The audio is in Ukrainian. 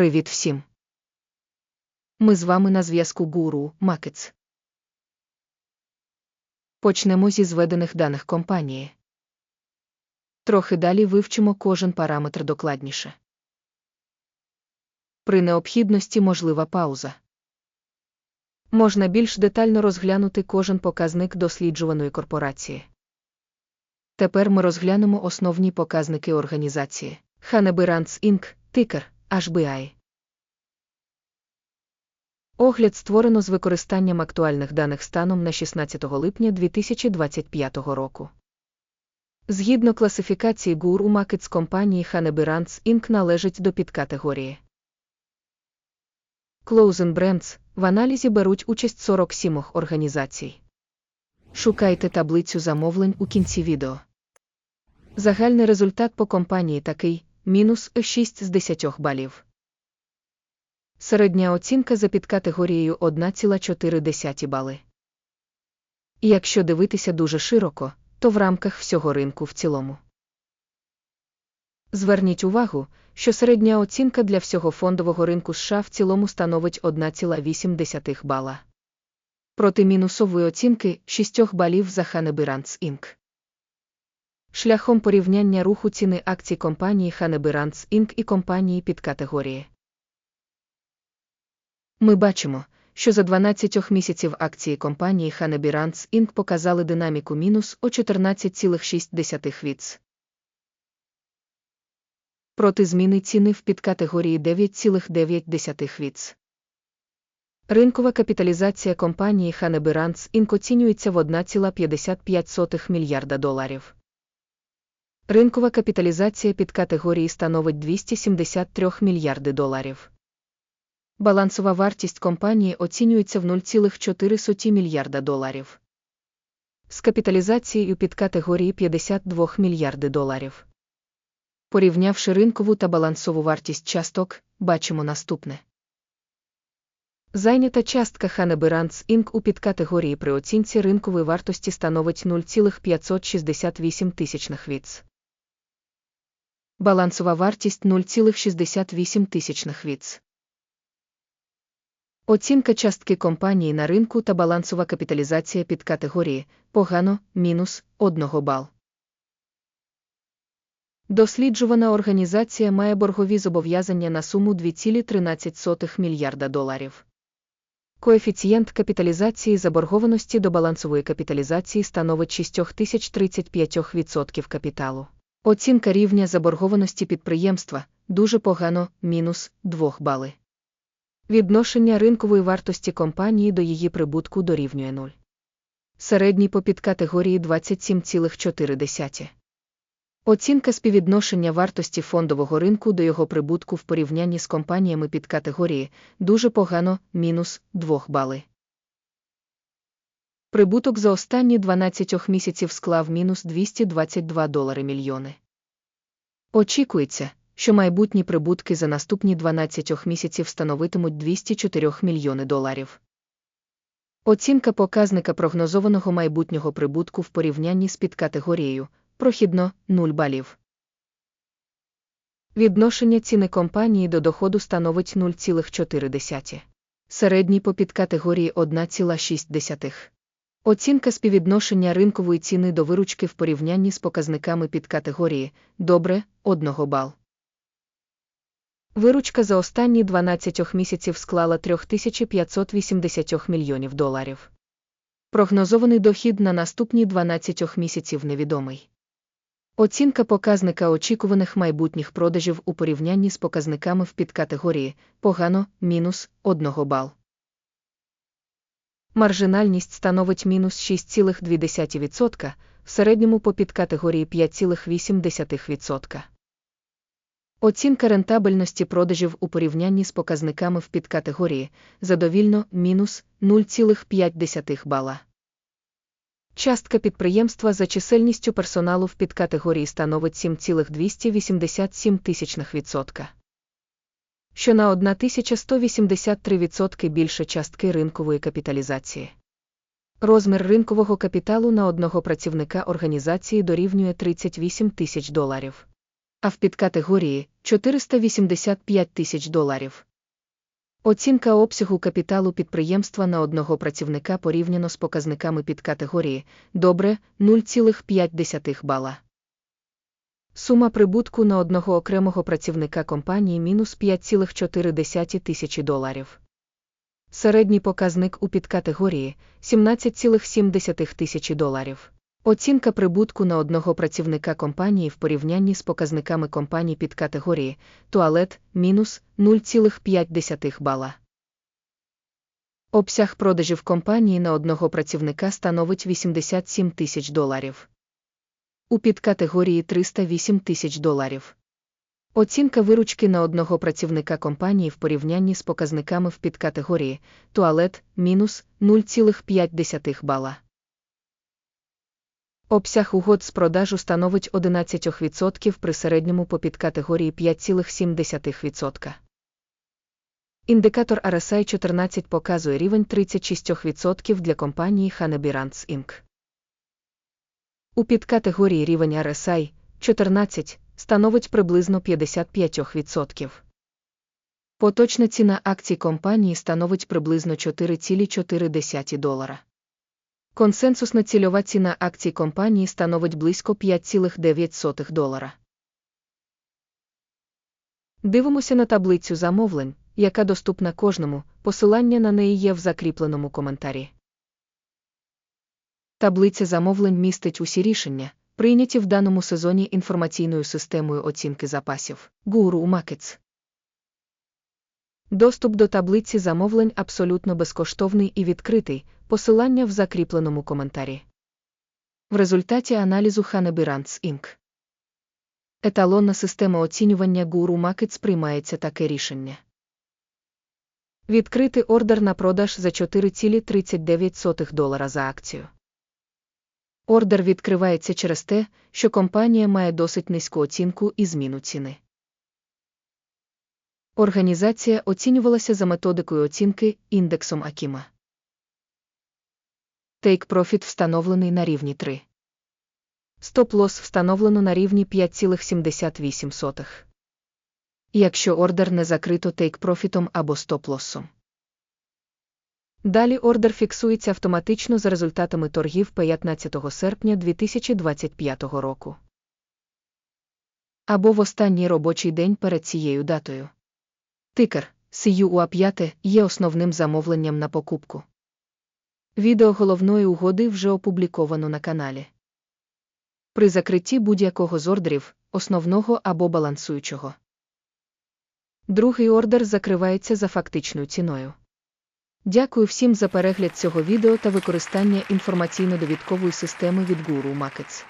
Привіт всім! Ми з вами на зв'язку Гуру Макетс. Почнемо зі зведених даних компанії. Трохи далі вивчимо кожен параметр докладніше. При необхідності можлива пауза. Можна більш детально розглянути кожен показник досліджуваної корпорації. Тепер ми розглянемо основні показники організації. Ханебиранц Inc., тикер HBI. Огляд створено з використанням актуальних даних станом на 16 липня 2025 року. Згідно класифікації у Макетс компанії Ханебиранц Inc. належить до підкатегорії. Closen Brands в аналізі беруть участь 47 організацій. Шукайте таблицю замовлень у кінці відео. Загальний результат по компанії такий мінус 6 з 10 балів. Середня оцінка за підкатегорією 1,4 бали. Якщо дивитися дуже широко, то в рамках всього ринку в цілому. Зверніть увагу, що середня оцінка для всього фондового ринку США в цілому становить 1,8 бала. Проти мінусової оцінки 6 балів за Ханебиранц Інк. Шляхом порівняння руху ціни акцій компанії Ханебиранц Інк і компанії під категорії. Ми бачимо, що за 12 місяців акції компанії Ханебіранц Інк показали динаміку мінус о 14,6 віц. Проти зміни ціни в підкатегорії 9,9 віц. Ринкова капіталізація компанії Ханебиранц Інк оцінюється в 1,55 мільярда доларів. Ринкова капіталізація підкатегорії становить 273 мільярди доларів. Балансова вартість компанії оцінюється в 0,4 мільярда доларів. З капіталізацією під категорії 52 мільярди доларів. Порівнявши ринкову та балансову вартість часток, бачимо наступне. Зайнята частка Ханебиранц Інк у підкатегорії при оцінці ринкової вартості становить 0,568 тисячних віц. Балансова вартість 0,68 тисячних віц. Оцінка частки компанії на ринку та балансова капіталізація під категорії погано мінус 1 бал. Досліджувана організація має боргові зобов'язання на суму 2,13 мільярда доларів. Коефіцієнт капіталізації заборгованості до балансової капіталізації становить 6035% капіталу. Оцінка рівня заборгованості підприємства дуже погано мінус 2 бали. Відношення ринкової вартості компанії до її прибутку дорівнює 0. Середній по підкатегорії 27,4. Оцінка співвідношення вартості фондового ринку до його прибутку в порівнянні з компаніями під категорії дуже погано мінус 2 бали. Прибуток за останні 12 місяців склав мінус 222 долари мільйони. Очікується, що майбутні прибутки за наступні 12 місяців становитимуть 204 мільйони доларів. Оцінка показника прогнозованого майбутнього прибутку в порівнянні з підкатегорією прохідно 0 балів. Відношення ціни компанії до доходу становить 0,4. Середній по підкатегорії 1,6. Оцінка співвідношення ринкової ціни до виручки в порівнянні з показниками підкатегорії добре 1 бал. Виручка за останні 12 місяців склала 3580 мільйонів доларів. Прогнозований дохід на наступні 12 місяців невідомий. Оцінка показника очікуваних майбутніх продажів у порівнянні з показниками в підкатегорії погано мінус 1 бал. Маржинальність становить мінус 6,2%, в середньому по підкатегорії 5,8%. Оцінка рентабельності продажів у порівнянні з показниками в підкатегорії задовільно мінус 0,5 бала. Частка підприємства за чисельністю персоналу в підкатегорії становить 7,287 тисячних що на 1183% більше частки ринкової капіталізації. Розмір ринкового капіталу на одного працівника організації дорівнює 38 тисяч доларів. А в підкатегорії 485 тисяч доларів. Оцінка обсягу капіталу підприємства на одного працівника порівняно з показниками підкатегорії добре 0,5 бала. Сума прибутку на одного окремого працівника компанії мінус 5,4 тисячі доларів. Середній показник у підкатегорії 17,7 тисячі доларів. Оцінка прибутку на одного працівника компанії в порівнянні з показниками компаній під категорії туалет мінус 0,5 бала. Обсяг продажів компанії на одного працівника становить 87 тисяч доларів. У підкатегорії 308 тисяч доларів. Оцінка виручки на одного працівника компанії в порівнянні з показниками в підкатегорії туалет мінус 0,5 бала. Обсяг угод з продажу становить 11% при середньому по підкатегорії 5,7%. Індикатор RSI 14 показує рівень 36% для компанії Haneberans Inc. У підкатегорії рівень RSI 14 становить приблизно 55%. Поточна ціна акцій компанії становить приблизно 4,4 долара. Консенсусна цільова ціна акцій компанії становить близько 5,9 долара. Дивимося на таблицю замовлень, яка доступна кожному, посилання на неї є в закріпленому коментарі. Таблиця замовлень містить усі рішення, прийняті в даному сезоні інформаційною системою оцінки запасів Guru Markets. Доступ до таблиці замовлень абсолютно безкоштовний і відкритий, посилання в закріпленому коментарі. В результаті аналізу Haneberans Inc. Еталонна система оцінювання Guru Markets приймається таке рішення. Відкрити ордер на продаж за 4,39 долара за акцію. Ордер відкривається через те, що компанія має досить низьку оцінку і зміну ціни. Організація оцінювалася за методикою оцінки індексом Акіма. Take Profit встановлений на рівні 3. Стоп-лосс встановлено на рівні 5,78. Якщо ордер не закрито Profit або стоп-лоссом. Далі ордер фіксується автоматично за результатами торгів 15 серпня 2025 року. Або в останній робочий день перед цією датою. Тикер CUA5 є основним замовленням на покупку. Відео головної угоди вже опубліковано на каналі. При закритті будь-якого з ордерів, основного або балансуючого. Другий ордер закривається за фактичною ціною. Дякую всім за перегляд цього відео та використання інформаційно-довідкової системи від Guru Markets.